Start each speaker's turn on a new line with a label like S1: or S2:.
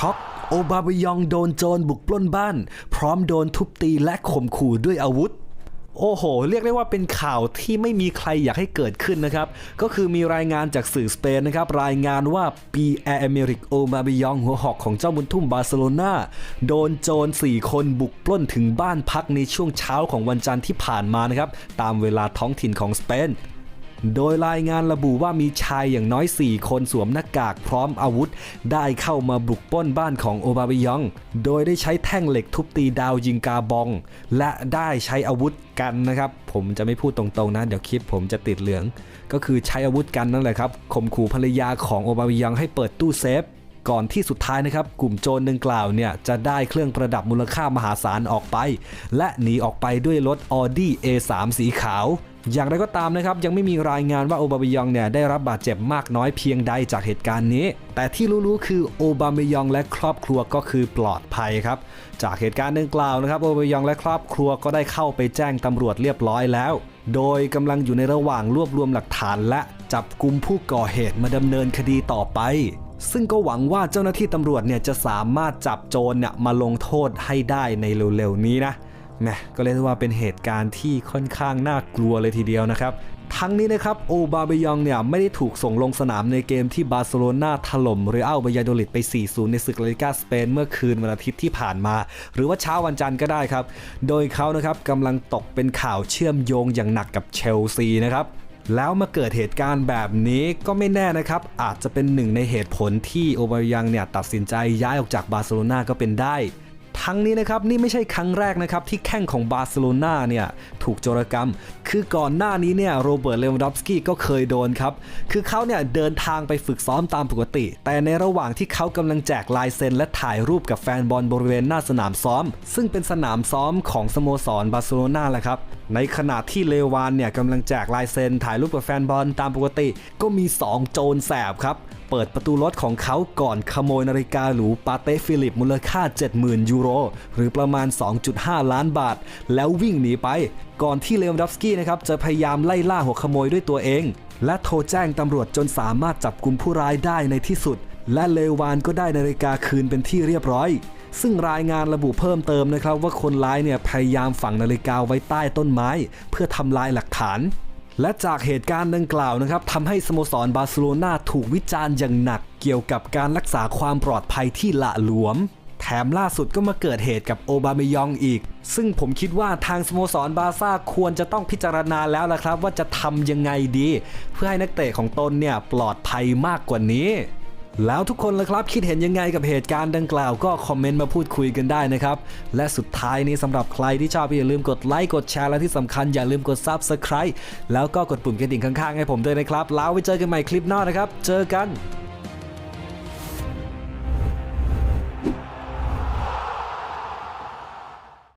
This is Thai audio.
S1: ช็อกโอบาบยองโดนโจรบุกปล้นบ้าน พร้อมโดนทุบตีและข่มขู่ด้วยอาวุธ โอ้โห เรียกได้ว่าเป็นข่าวที่ไม่มีใครอยากให้เกิดขึ้นนะครับ ก็คือมีรายงานจากสื่อสเปนนะครับ รายงานว่าปีแอร์อเมริกโอมาบิยองหัวหอกของเจ้าบุญทุ่มบาร์เซโลนาโดนโจร 4 คนบุกปล้นถึงบ้านพักในช่วงเช้าของวันจันทร์ที่ผ่านมานะครับ ตามเวลาท้องถิ่นของสเปน โดยรายงานระบุว่ามีชายอย่างน้อย 4 คนสวมหน้ากากพร้อมอาวุธ ได้เข้ามาบุกป้นบ้านของโอบาบยอง โดยได้ใช้แท่งเหล็กทุบตีดาวยิงกาบอง และได้ใช้อาวุธกันนะครับ ผมจะไม่พูดตรงๆนะ เดี๋ยวคลิปผมจะติดเหลือง ก็คือใช้อาวุธกันนั่นแหละครับข่มขู่ภรรยาของโอบาบยองให้เปิดตู้เซฟก่อนที่สุดท้ายนะครับ กลุ่มโจรดังกล่าวเนี่ยจะได้เครื่องประดับมูลค่ามหาศาลออกไป และหนีออกไปด้วยรถ Audi A3 สีขาว อย่างไรก็ตามนะครับยังไม่มีรายงานว่าโอบามายองเนี่ยได้รับบาดเจ็บมากน้อยเพียงใดจากเหตุการณ์นี้ แต่ที่รู้ๆคือโอบามายองและครอบครัวก็คือปลอดภัยครับ จากเหตุการณ์ดังกล่าวนะครับโอบามายองและครอบครัวก็ได้เข้าไปแจ้งตำรวจเรียบร้อยแล้ว โดยกำลังอยู่ในระหว่างรวบรวมหลักฐานและจับกลุ่มผู้ก่อเหตุมาดำเนินคดีต่อไป ซึ่งก็หวังว่าเจ้าหน้าที่ตำรวจเนี่ยจะสามารถจับโจรเนี่ยมาลงโทษให้ได้ในเร็วๆนี้นะ แหมก็เรียกว่าเป็นเหตุการณ์ที่ค่อนข้างน่ากลัวเลยทีเดียวนะครับ ทั้งนี้นะครับโอบาเบยองเนี่ยไม่ได้ถูกส่งลงสนามในเกมที่บาร์เซโลนาถล่มเรอัลบายาโดลิดไป 4-0 ในศึกลาลิกาสเปนเมื่อคืนวันอาทิตย์ที่ผ่านมา หรือว่าเช้าวันจันทร์ก็ได้ครับ โดยเขานะครับกำลังตกเป็นข่าวเชื่อมโยงอย่างหนักกับเชลซีนะครับแล้วมาเกิดเหตุการณ์แบบนี้ก็ไม่แน่นะครับ อาจจะเป็นหนึ่งในเหตุผลที่โอบายังเนี่ยตัดสินใจย้ายออกจากบาร์เซโลนาก็เป็นได้ั้งนี้นะครับนี่ไม่ใช่ครั้งแรกนะครับที่แข้งของบาร์เซโลนาเนี่ยถูกโจรกรรม คือก่อนหน้านี้เนี่ยโรเบิร์ตเลวันดอฟสกี้ก็เคยโดนครับ คือเขาเนี่ยเดินทางไปฝึกซ้อมตามปกติ แต่ในระหว่างที่เขากำลังแจกลายเซ็น และถ่ายรูปกับแฟนบอลบริเวณหน้าสนามซ้อม ซึ่งเป็นสนามซ้อมของสโมสรบาร์เซโลนาแหละครับ ในขณะที่เลวานเนี่ยกำลังแจกลายเซ็นถ่ายรูปกับแฟนบอลตามปกติ ก็มี 2 โจรแสบครับ เปิดประตูรถของเขาก่อนขโมยนาฬิกาหรูปาเต้ฟิลิปมูลค่า 70,000 ยูโร หรือประมาณ 2.5 ล้านบาท แล้ววิ่งหนีไป ก่อนที่เลวานดอฟสกี้นะครับจะพยายามไล่ล่าหัวขโมยด้วยตัวเอง และโทรแจ้งตำรวจจนสามารถจับกลุ่มผู้ร้ายได้ในที่สุด และเลวานก็ได้นาฬิกาคืนเป็นที่เรียบร้อย ซึ่งรายงานระบุเพิ่มเติมนะครับว่าคนร้ายเนี่ยพยายามฝังนาฬิกาไว้ใต้ต้นไม้ เพื่อทำลายหลักฐาน และจากเหตุการณ์ดังกล่าวนะครับทำให้สโมสรบาร์เซโลนาถูกวิจารณ์อย่างหนักเกี่ยวกับการรักษาความปลอดภัยที่ละหลวมแถมล่าสุดก็มาเกิดเหตุกับโอบามยองอีก ซึ่งผมคิดว่าทางสโมสรบาร์ซ่าควรจะต้องพิจารณาแล้วละครับ ว่าจะทำยังไงดี เพื่อให้นักเตะของตนเนี่ยปลอดภัยมากกว่านี้ แล้วทุกคนล่ะครับคิดเห็นยังไงกับเหตุการณ์ดังกล่าวก็คอมเมนต์มาพูดคุยกันได้นะครับ และสุดท้ายนี้สำหรับใครที่ชอบอย่าลืมกดไลค์กดแชร์และที่สำคัญอย่าลืมกด Subscribe แล้วก็กดปุ่มกระดิ่งข้างๆให้ผมด้วยนะครับ แล้วไว้เจอกันใหม่คลิปหน้านะครับ เจอกัน